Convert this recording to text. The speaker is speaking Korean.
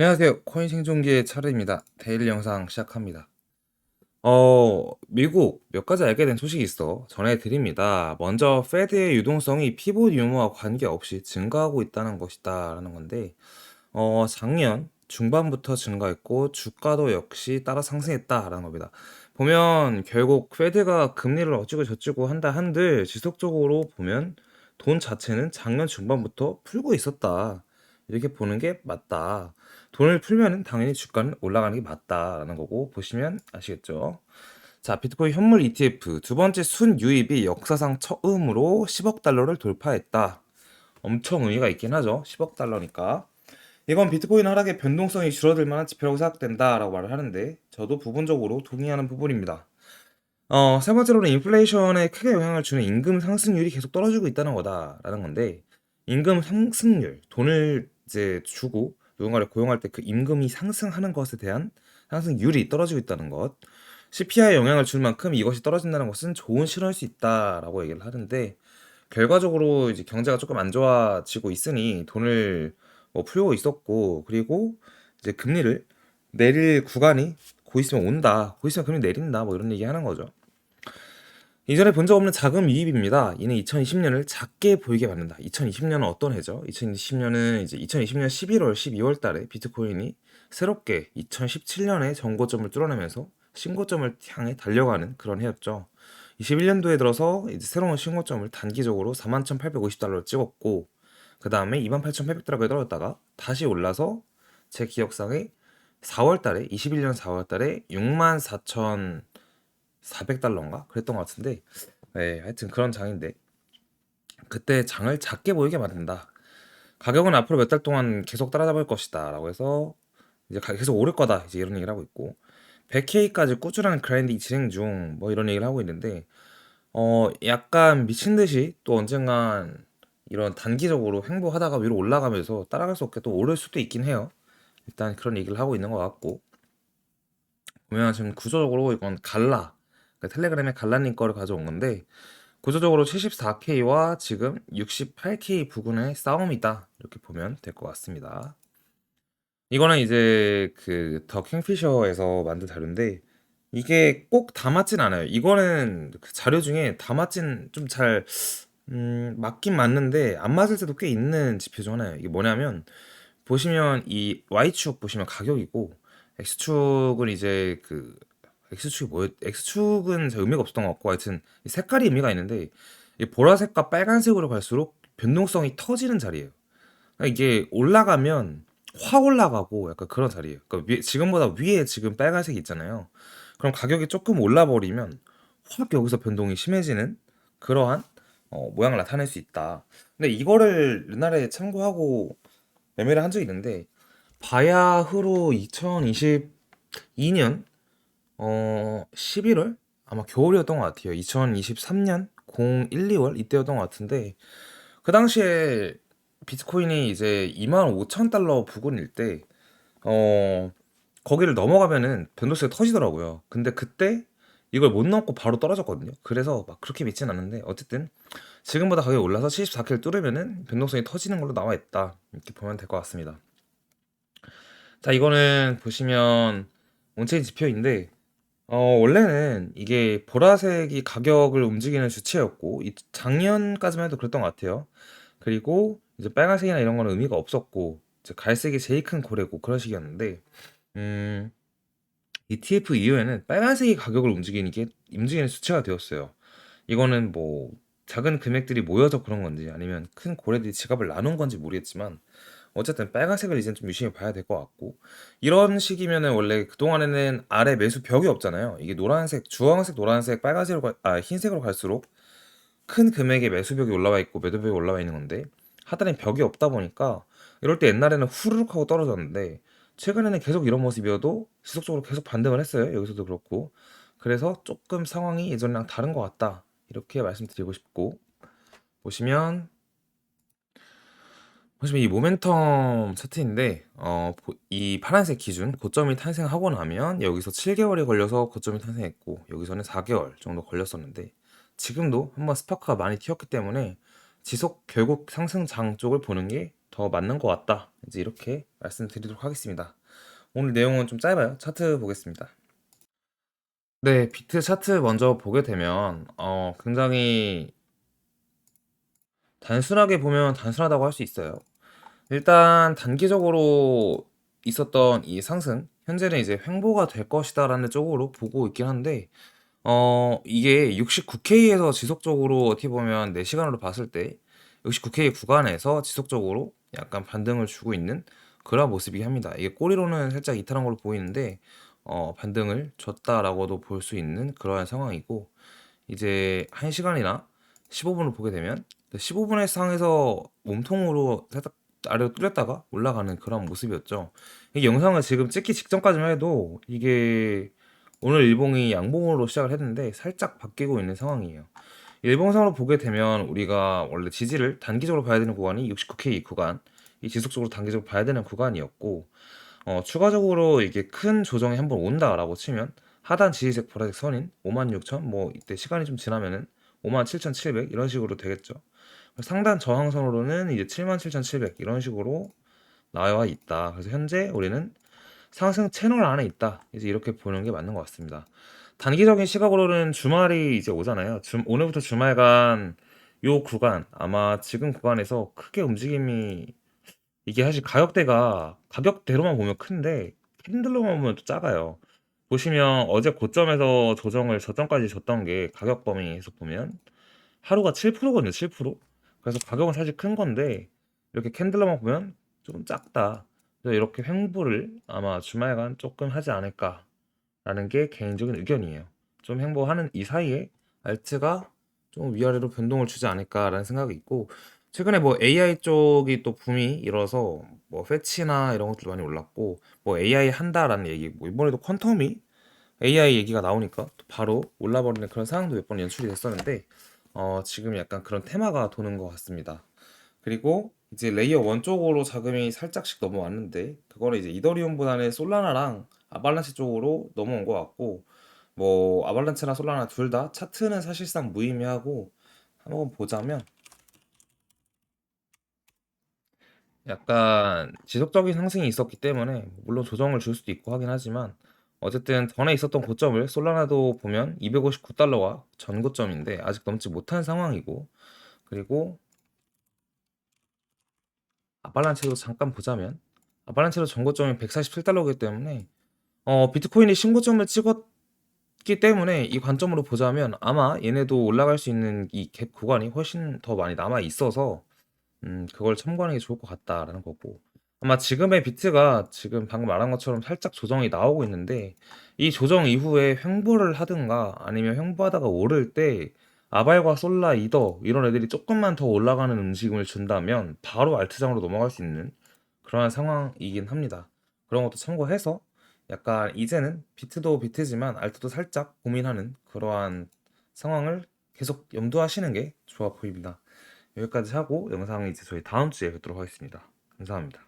안녕하세요. 코인 생존기의 차르입니다. 데일리 영상 시작합니다. 어, 미국 몇 가지 알게 된 소식이 있어 전해드립니다. 먼저 페드의 유동성이 피봇 유무와 관계없이 증가하고 있다는 것이다 라는 건데, 어, 작년 중반부터 증가했고 주가도 역시 따라 상승했다 라는 겁니다. 보면 결국 페드가 금리를 어찌고 저찌고 한다 한들 지속적으로 보면 돈 자체는 작년 중반부터 풀고 있었다. 이렇게 보는 게 맞다. 돈을 풀면은 당연히 주가는 올라가는 게 맞다라는 거고 보시면 아시겠죠? 자, 비트코인 현물 ETF 두 번째 순유입이 역사상 처음으로 10억 달러를 돌파했다. 엄청 의미가 있긴 하죠. 10억 달러니까. 이건 비트코인 하락의 변동성이 줄어들 만한 지표라고 생각된다라고 말을 하는데 저도 부분적으로 동의하는 부분입니다. 어, 세 번째로는 인플레이션에 크게 영향을 주는 임금 상승률이 계속 떨어지고 있다는 거다라는 건데 임금 상승률, 돈을 이제 주고 누군가를 고용할 때 그 임금이 상승하는 것에 대한 상승률이 떨어지고 있다는 것. CPI에 영향을 줄 만큼 이것이 떨어진다는 것은 좋은 실현일 수 있다라고 얘기를 하는데 결과적으로 이제 경제가 조금 안 좋아지고 있으니 돈을 뭐 풀고 있었고 그리고 이제 금리를 내릴 구간이 곧 있으면 온다. 곧 있으면 금리 내린다. 뭐 이런 얘기 하는 거죠. 이전에 본 적 없는 자금 유입입니다. 이는 2020년을 작게 보이게 만든다. 2020년은 어떤 해죠? 2020년은 이제 2020년 11월, 12월 달에 비트코인이 새롭게 2017년에 정고점을 뚫어내면서 신고점을 향해 달려가는 그런 해였죠. 21년도에 들어서 이제 새로운 신고점을 단기적으로 41,850달러를 찍었고 그 다음에 28,800달러에 떨어졌다가 다시 올라서 제 기억상에 4월 달에 21년 4월 달에 64,000 400달러인가? 그랬던 것 같은데 네, 하여튼 그런 장인데 그때 장을 작게 보이게 만든다. 가격은 앞으로 몇 달 동안 계속 따라잡을 것이다 라고 해서 이제 계속 오를 거다 이제 이런 얘기를 하고 있고 100K까지 꾸준한 그라인딩 진행 중 뭐 이런 얘기를 하고 있는데 어 약간 미친 듯이 또 언젠간 이런 단기적으로 횡보하다가 위로 올라가면서 따라갈 수 없게 또 오를 수도 있긴 해요. 일단 그런 얘기를 하고 있는 것 같고 보면 지금 구조적으로 이건 갈라 그 텔레그램의 갈라님 거를 가져온 건데 구조적으로 74K와 지금 68K 부근의 싸움이다 이렇게 보면 될 것 같습니다. 이거는 이제 그 더 킹피셔에서 만든 자료인데 이게 꼭 다 맞진 않아요. 이거는 그 자료 중에 다 맞진 좀잘 음, 맞긴 맞는데 안 맞을 때도 꽤 있는 지표 중 하나예요. 이게 뭐냐면 보시면 이 Y축 보시면 가격이고 X축은 이제 그 X축이 뭐였 X축은 잘 의미가 없었던 것 같고 하여튼 이 색깔이 의미가 있는데 이 보라색과 빨간색으로 갈수록 변동성이 터지는 자리예요. 그러니까 이게 올라가면 확 올라가고 약간 그런 자리예요. 그러니까 위, 지금보다 위에 지금 빨간색이 있잖아요. 그럼 가격이 조금 올라버리면 확 여기서 변동이 심해지는 그러한 어, 모양을 나타낼 수 있다. 근데 이거를 옛날에 참고하고 매매를 한 적이 있는데 바야흐로 2022년 어 11월 아마 겨울이었던 것 같아요. 2023년 01, 2월 이때였던 것 같은데 그 당시에 비트코인이 이제 25,000달러 부근일 때 어 거기를 넘어가면은 변동성이 터지더라고요. 근데 그때 이걸 못 넘고 바로 떨어졌거든요. 그래서 막 그렇게 믿진 않는데 어쨌든 지금보다 가격이 올라서 74K를 뚫으면은 변동성이 터지는 걸로 나와 있다. 이렇게 보면 될 것 같습니다. 자, 이거는 보시면 온체인 지표인데 어, 원래는 이게 보라색이 가격을 움직이는 주체였고, 이 작년까지만 해도 그랬던 것 같아요. 그리고 이제 빨간색이나 이런 거는 의미가 없었고, 이제 갈색이 제일 큰 고래고 그런 식이었는데, 음, ETF 이후에는 빨간색이 가격을 움직이는 게, 움직이는 주체가 되었어요. 이거는 뭐, 작은 금액들이 모여서 그런 건지, 아니면 큰 고래들이 지갑을 나눈 건지 모르겠지만, 어쨌든 빨간색을 이제 좀 유심히 봐야 될 것 같고 이런 식이면은 원래 그동안에는 아래 매수 벽이 없잖아요. 이게 노란색, 주황색, 노란색, 빨간색으로 가, 아 흰색으로 갈수록 큰 금액의 매수 벽이 올라와 있고 매도 벽이 올라와 있는 건데 하단에 벽이 없다 보니까 이럴 때 옛날에는 후루룩 하고 떨어졌는데 최근에는 계속 이런 모습이어도 지속적으로 계속 반등을 했어요. 여기서도 그렇고 그래서 조금 상황이 예전이랑 다른 것 같다 이렇게 말씀드리고 싶고 보시면 보시면 이 모멘텀 차트인데 어, 이 파란색 기준 고점이 탄생하고 나면 여기서 7 개월이 걸려서 고점이 탄생했고 여기서는 4 개월 정도 걸렸었는데 지금도 한번 스파크가 많이 튀었기 때문에 지속 결국 상승장 쪽을 보는 게 더 맞는 것 같다. 이제 이렇게 말씀드리도록 하겠습니다. 오늘 내용은 좀 짧아요. 차트 보겠습니다. 네, 비트 차트 먼저 보게 되면 어, 굉장히 단순하게 보면 단순하다고 할 수 있어요. 일단 단기적으로 있었던 이 상승, 현재는 이제 횡보가 될 것이다라는 쪽으로 보고 있긴 한데, 어, 이게 69K에서 지속적으로 어떻게 보면 내 시간으로 봤을 때 69K 구간에서 지속적으로 약간 반등을 주고 있는 그런 모습이긴 합니다. 이게 꼬리로는 살짝 이탈한 걸로 보이는데, 어, 반등을 줬다라고도 볼 수 있는 그러한 상황이고, 이제 1시간이나 15분을 보게 되면 15분의 상에서 몸통으로 살짝 아래로 뚫렸다가 올라가는 그런 모습이었죠. 이 영상을 지금 찍기 직전까지만 해도 이게 오늘 일봉이 양봉으로 시작을 했는데 살짝 바뀌고 있는 상황이에요. 일봉상으로 보게 되면 우리가 원래 지지를 단기적으로 봐야 되는 구간이 69K 구간, 이 지속적으로 단기적으로 봐야 되는 구간이었고, 어, 추가적으로 이게 큰 조정이 한번 온다라고 치면 하단 지지색 보라색 선인 56,000, 뭐 이때 시간이 좀 지나면은 57,700 이런 식으로 되겠죠. 상단 저항선으로는 이제 77,700 이런 식으로 나와 있다. 그래서 현재 우리는 상승 채널 안에 있다. 이제 이렇게 보는 게 맞는 것 같습니다. 단기적인 시각으로는 주말이 이제 오잖아요. 주, 오늘부터 주말간 요 구간 아마 지금 구간에서 크게 움직임이 이게 사실 가격대가 가격대로만 보면 큰데 캔들로만 보면 또 작아요. 보시면 어제 고점에서 조정을 저점까지 줬던 게 가격 범위에서 보면 하루가 7%거든요. 7%. 그래서 가격은 사실 큰 건데 이렇게 캔들로만 보면 조금 작다. 그래서 이렇게 횡보를 아마 주말간 조금 하지 않을까라는 게 개인적인 의견이에요. 좀 횡보하는 이 사이에 알트가 좀 위아래로 변동을 주지 않을까라는 생각이 있고 최근에 뭐 AI 쪽이 또 붐이 일어서 뭐 패치나 이런 것들 많이 올랐고 뭐 AI 한다라는 얘기 뭐 이번에도 퀀텀이 AI 얘기가 나오니까 또 바로 올라버리는 그런 상황도 몇 번 연출이 됐었는데 어, 지금 약간 그런 테마가 도는 것 같습니다. 그리고 이제 레이어 1 쪽으로 자금이 살짝씩 넘어왔는데 그거는 이제 이더리움보다는 솔라나랑 아발란체 쪽으로 넘어온 것 같고 뭐 아발란체나 솔라나 둘 다 차트는 사실상 무의미하고 한번 보자면 약간 지속적인 상승이 있었기 때문에 물론 조정을 줄 수도 있고 하긴 하지만 어쨌든 전에 있었던 고점을 솔라나도 보면 259달러가 전 고점인데 아직 넘지 못한 상황이고 그리고 아발란체도 잠깐 보자면 아발란체도 전 고점이 147달러이기 때문에 어, 비트코인이 신고점을 찍었기 때문에 이 관점으로 보자면 아마 얘네도 올라갈 수 있는 이 갭 구간이 훨씬 더 많이 남아 있어서 음, 그걸 참고하는 게 좋을 것 같다라는 거고 아마 지금의 비트가 지금 방금 말한 것처럼 살짝 조정이 나오고 있는데 이 조정 이후에 횡보를 하든가 아니면 횡보하다가 오를 때 아발과 솔라, 이더 이런 애들이 조금만 더 올라가는 움직임을 준다면 바로 알트장으로 넘어갈 수 있는 그러한 상황이긴 합니다. 그런 것도 참고해서 약간 이제는 비트도 비트지만 알트도 살짝 고민하는 그러한 상황을 계속 염두하시는 게 좋아 보입니다. 여기까지 하고 영상은 이제 저희 다음 주에 뵙도록 하겠습니다. 감사합니다.